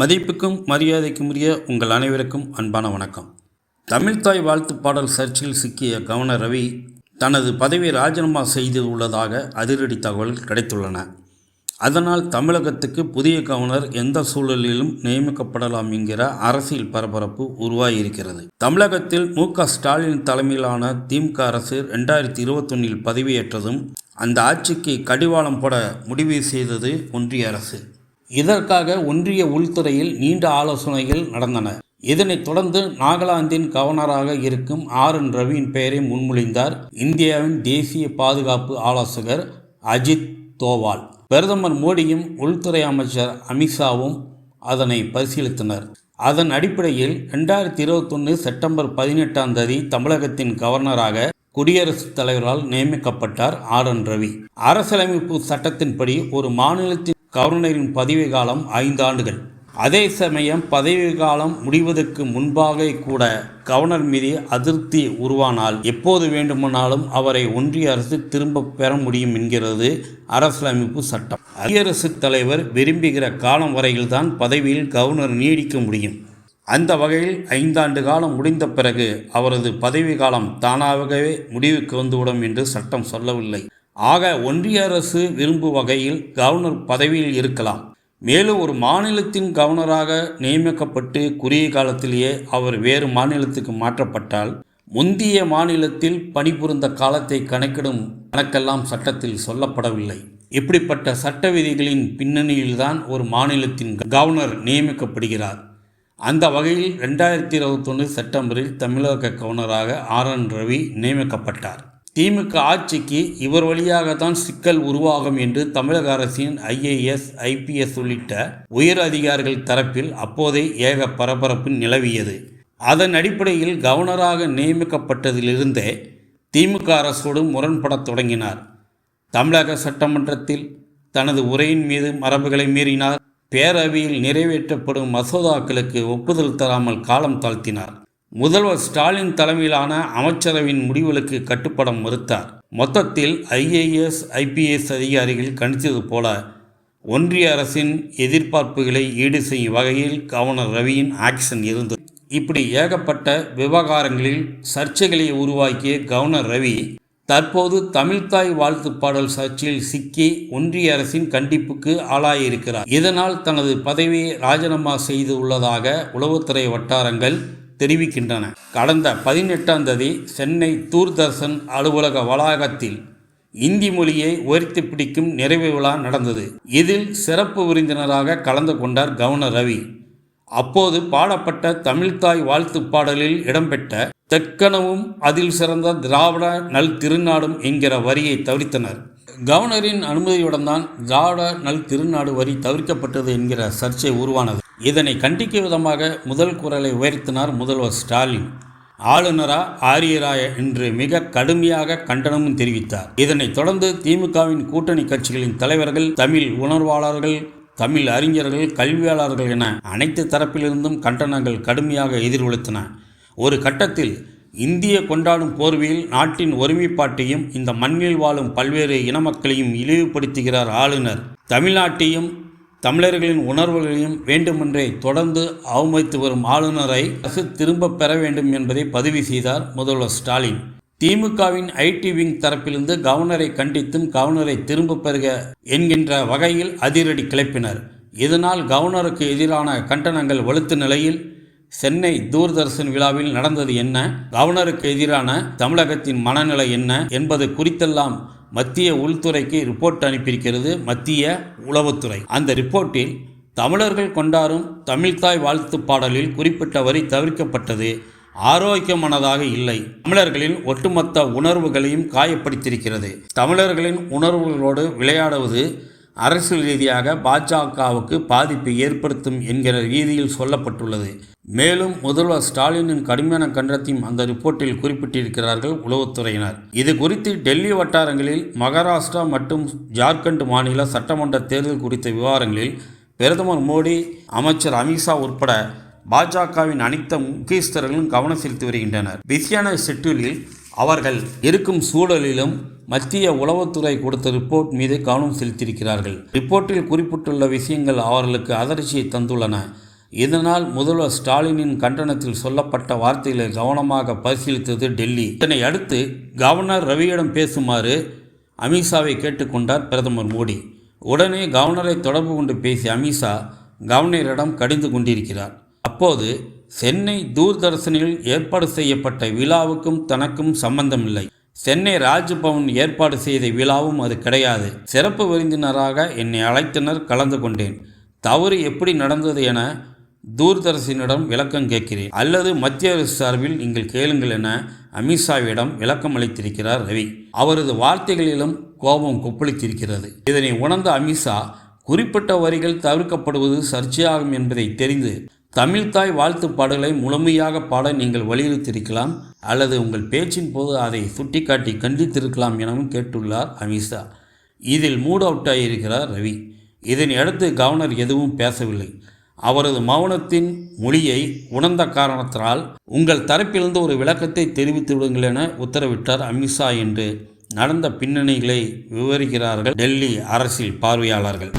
மதிப்புக்கும் மரியாதைக்கும் உரிய உங்கள் அனைவருக்கும் அன்பான வணக்கம். தமிழ்த்தாய் வாழ்த்து பாடல் சர்ச்சில் சிக்கிய கவர்னர் ரவி தனது பதவியை ராஜினாமா செய்துள்ளதாக அதிரடி தகவல் கிடைத்துள்ளன. அதனால் தமிழகத்துக்கு புதிய கவர்னர் எந்த சூழலிலும் நியமிக்கப்படலாம் என்கிற அரசியல் பரபரப்பு உருவாகியிருக்கிறது. தமிழகத்தில் மு க ஸ்டாலின் தலைமையிலான திமுக அரசு ரெண்டாயிரத்தி இருபத்தொன்னில் பதவியேற்றதும் அந்த ஆட்சிக்கு கடிவாளம் போட முடிவு செய்தது ஒன்றிய அரசு. இதற்காக ஒன்றிய உள்துறையில் நீண்ட ஆலோசனைகள் நடந்தன. இதனைத் தொடர்ந்து நாகாலாந்தின் கவர்னராக இருக்கும் ஆர். என். ரவியின் பெயரை முன்மொழிந்தார் இந்தியாவின் தேசிய பாதுகாப்பு ஆலோசகர் அஜித் தோவால். பிரதமர் மோடியும் உள்துறை அமைச்சர் அமித்ஷாவும் அதனை பரிசீலித்தனர். அதன் அடிப்படையில் ரெண்டாயிரத்தி இருபத்தொன்று செப்டம்பர் பதினெட்டாம் தேதி தமிழகத்தின் கவர்னராக குடியரசுத் தலைவரால் நியமிக்கப்பட்டார் ஆர். என். ரவி. அரசியலமைப்பு சட்டத்தின்படி ஒரு மாநிலத்தின் கவர்னரின் பதவி காலம் ஐந்து ஆண்டுகள் அதே சமயம் பதவி காலம் முடிவதற்கு முன்பாக கூட கவர்னர் மீது அதிருப்தி உருவானால் எப்போது வேண்டுமானாலும் அவரை ஒன்றிய அரசு திரும்ப பெற முடியும் என்கிறது அரசியலமைப்பு சட்டம். குடியரசுத் தலைவர் விரும்புகிற காலம் வரையில்தான் பதவியில் கவர்னர் நீடிக்க முடியும். அந்த வகையில் ஐந்தாண்டு காலம் முடிந்த பிறகு அவரது பதவி காலம் தானாகவே முடிவுக்கு வந்துவிடும் என்று சட்டம் சொல்லவில்லை. ஆக ஒன்றிய அரசு விரும்பும் வகையில் கவர்னர் பதவியில் இருக்கலாம். மேலும் ஒரு மாநிலத்தின் கவர்னராக நியமிக்கப்பட்டு குறுகிய காலத்திலேயே அவர் வேறு மாநிலத்துக்கு மாற்றப்பட்டால் முந்திய மாநிலத்தில் பணிபுரிந்த காலத்தை கணக்கிடும் கணக்கெல்லாம் சட்டத்தில் சொல்லப்படவில்லை. இப்படிப்பட்ட சட்ட விதிகளின் பின்னணியில்தான் ஒரு மாநிலத்தின் கவர்னர் நியமிக்கப்படுகிறார். அந்த வகையில் ரெண்டாயிரத்தி இருபத்தொன்று செப்டம்பரில் தமிழக கவர்னராக ஆர் என் ரவி நியமிக்கப்பட்டார். திமுக ஆட்சிக்கு இவர் வழியாகத்தான் சிக்கல் உருவாகும் என்று தமிழக அரசின் ஐஏஎஸ் ஐபிஎஸ் உள்ளிட்ட உயர் அதிகாரிகள் தரப்பில் அப்போதே ஏக பரபரப்பு நிலவியது. அதன் அடிப்படையில் கவர்னராக நியமிக்கப்பட்டதிலிருந்தே திமுக அரசோடு முரண்படத் தொடங்கினார். தமிழக சட்டமன்றத்தில் தனது உரையின் மீது மரபுகளை மீறினார். பேரவையில் நிறைவேற்றப்படும் மசோதாக்களுக்கு ஒப்புதல் தராமல் காலம் தாழ்த்தினார். முதல்வர் ஸ்டாலின் தலைமையிலான அமைச்சரவையின் முடிவுகளுக்கு கட்டுப்பட மறுத்தார். மொத்தத்தில் ஐஏஎஸ் ஐபிஎஸ் அதிகாரிகள் கணித்தது போல ஒன்றிய அரசின் எதிர்பார்ப்புகளை ஈடு செய்யும் வகையில் கவர்னர் ரவியின் ஆக்ஷன் இருந்தது. இப்படி ஏகப்பட்ட விவகாரங்களில் சர்ச்சைகளை உருவாக்கிய கவர்னர் ரவி தற்போது தமிழ்தாய் வாழ்த்து பாடல் சர்ச்சையில் சிக்கி ஒன்றிய அரசின் கண்டிப்புக்கு ஆளாயிருக்கிறார். இதனால் தனது பதவியை ராஜினாமா செய்துள்ளதாக உளவுத்துறை வட்டாரங்கள் தெரிவிக்கின்றன. கடந்த பதினெட்டாம் தேதி சென்னை தூர்தர்ஷன் அலுவலக வளாகத்தில் இந்தி மொழியை உயர்த்தி பிடிக்கும் நிறைவு விழா நடந்தது. இதில் சிறப்பு விருந்தினராக கலந்து கொண்டார் கவர்னர் ரவி. அப்போது பாடப்பட்ட தமிழ்தாய் வாழ்த்து பாடலில் இடம்பெற்ற தெக்கனவும் அதில் சிறந்த திராவிட நல் திருநாடும் என்கிற வரியை தவிர்த்தனர். கவர்னரின் அனுமதியுடன் தான் திராவிட நல் திருநாடு வரி தவிர்க்கப்பட்டது என்கிற சர்ச்சை உருவானது. இதனை கண்டிக்கும் விதமாக முதல் குரலை உயர்த்தினார் முதல்வர் ஸ்டாலின். ஆளுநரா ஆரியராய என்று மிக கடுமையாக கண்டனமும் தெரிவித்தார். இதனைத் தொடர்ந்து திமுகவின் கூட்டணி கட்சிகளின் தலைவர்கள் தமிழ் உணர்வாளர்கள் தமிழ் அறிஞர்கள் கல்வியாளர்கள் என அனைத்து தரப்பிலிருந்தும் கண்டனங்கள் கடுமையாக எதிரொலித்தன. ஒரு கட்டத்தில் இந்திய கொண்டாடும் போர்வையில் நாட்டின் ஒருமைப்பாட்டையும் இந்த மண்ணில் வாழும் பல்வேறு இன மக்களையும் இழிவுபடுத்துகிறார் ஆளுநர். தமிழ்நாட்டையும் தமிழர்களின் உணர்வுகளையும் வேண்டுமென்றே தொடர்ந்து அவமதித்து வரும் ஆளுநரை அரசு திரும்ப பெற வேண்டும் என்பதை பதிவு செய்தார் முதல்வர் ஸ்டாலின். திமுகவின் ஐடி விங் தரப்பிலிருந்து கவர்னரை கண்டித்தும் கவர்னரை திரும்ப பெறுக என்கின்ற வகையில் அதிரடி கிளப்பினர். இதனால் கவர்னருக்கு எதிரான கண்டனங்கள் வலுத்த நிலையில் சென்னை தூர்தர்ஷன் விழாவில் நடந்தது என்ன? கவர்னருக்கு எதிரான தமிழகத்தின் மனநிலை என்ன? என்பது குறித்தெல்லாம் மத்திய உள்துறைக்கு ரிப்போர்ட் அனுப்பியிருக்கிறது மத்திய உளவுத்துறை. அந்த ரிப்போர்ட்டில் தமிழர்கள் கொண்டாடும் தமிழ்தாய் வாழ்த்து பாடலில் குறிப்பிட்ட வரி தவிர்க்கப்பட்டது. ஆரோக்கியமானதாக இல்லை. தமிழர்களின் ஒட்டுமொத்த உணர்வுகளையும் காயப்படுத்தியிருக்கிறது. தமிழர்களின் உணர்வுகளோடு விளையாடுவது அரசியல் ரீதியாக பாஜகவுக்கு பாதிப்பை ஏற்படுத்தும் என்கிற ரீதியில் சொல்லப்பட்டுள்ளது. மேலும் முதல்வர் ஸ்டாலினின் கடுமையான கண்டனத்தையும் அந்த ரிப்போர்ட்டில் குறிப்பிட்டிருக்கிறார்கள் உளவுத்துறையினர். இது குறித்து டெல்லி வட்டாரங்களில் மகாராஷ்டிரா மற்றும் ஜார்க்கண்ட் மாநில சட்டமன்ற தேர்தல் குறித்த விவகாரங்களில் பிரதமர் மோடி அமைச்சர் அமித்ஷா உட்பட பாஜகவின் அனைத்து முக்கியஸ்தர்களும் கவனம் செலுத்தி வருகின்றனர். பிஸியான ஷெட்யூலில் அவர்கள் இருக்கும் சூழலிலும் மத்திய உளவுத்துறை கொடுத்த ரிப்போர்ட் மீது கவனம் செலுத்தியிருக்கிறார்கள். ரிப்போர்ட்டில் குறிப்பிட்டுள்ள விஷயங்கள் அவர்களுக்கு அதிர்ச்சியை தந்துள்ளன. இதனால் முதல்வர் ஸ்டாலினின் கண்டனத்தில் சொல்லப்பட்ட வார்த்தைகளை கவனமாக பரிசீலித்தது டெல்லி. இதனை அடுத்து கவர்னர் ரவியிடம் பேசுமாறு அமித்ஷாவை கேட்டுக்கொண்டார் பிரதமர் மோடி. உடனே கவர்னரை தொடர்பு கொண்டு பேசிய அமித்ஷா கவர்னரிடம் கடிந்து கொண்டிருக்கிறார். அப்போது சென்னை தூர்தர்ஷனில் ஏற்பாடு செய்யப்பட்ட விழாவுக்கும் தனக்கும் சம்பந்தமில்லை. சென்னை ராஜ்பவன் ஏற்பாடு செய்த விழாவும் அது கிடையாது. சிறப்பு விருந்தினராக என்னை அழைத்தனர் கலந்து கொண்டேன். தவறு எப்படி நடந்தது என தூர்தர்ஷனிடம் விளக்கம் கேட்கிறேன். அல்லது மத்திய அரசு சார்பில் நீங்கள் கேளுங்கள் என அமித்ஷாவிடம் விளக்கம் அளித்திருக்கிறார் ரவி. அவரது வார்த்தைகளிலும் கோபம் கொப்பளித்திருக்கிறது. இதனை உணர்ந்த அமித்ஷா குறிப்பிட்ட வரிகள் தவிர்க்கப்படுவது சர்ச்சையாகும் என்பதை தெரிந்து தமிழ்தாய் வாழ்த்து பாடலை முழுமையாக பாட நீங்கள் வலியுறுத்தியிருக்கலாம் அல்லது உங்கள் பேச்சின் போது அதை சுட்டிக்காட்டி கண்டித்திருக்கலாம் எனவும் கேட்டுள்ளார் அமித்ஷா. இதில் மூட் அவுட் ஆகியிருக்கிறார் ரவி. இதனை அடுத்து கவர்னர் எதுவும் பேசவில்லை. அவரது மௌனத்தின் மொழியை உணர்ந்த காரணத்தினால் உங்கள் தரப்பிலிருந்து ஒரு விளக்கத்தை தெரிவித்து விடுங்கள் என உத்தரவிட்டார் அமித்ஷா என்று நடந்த பின்னணிகளை விவரிக்கிறார்கள் டெல்லி அரசியல் பார்வையாளர்கள்.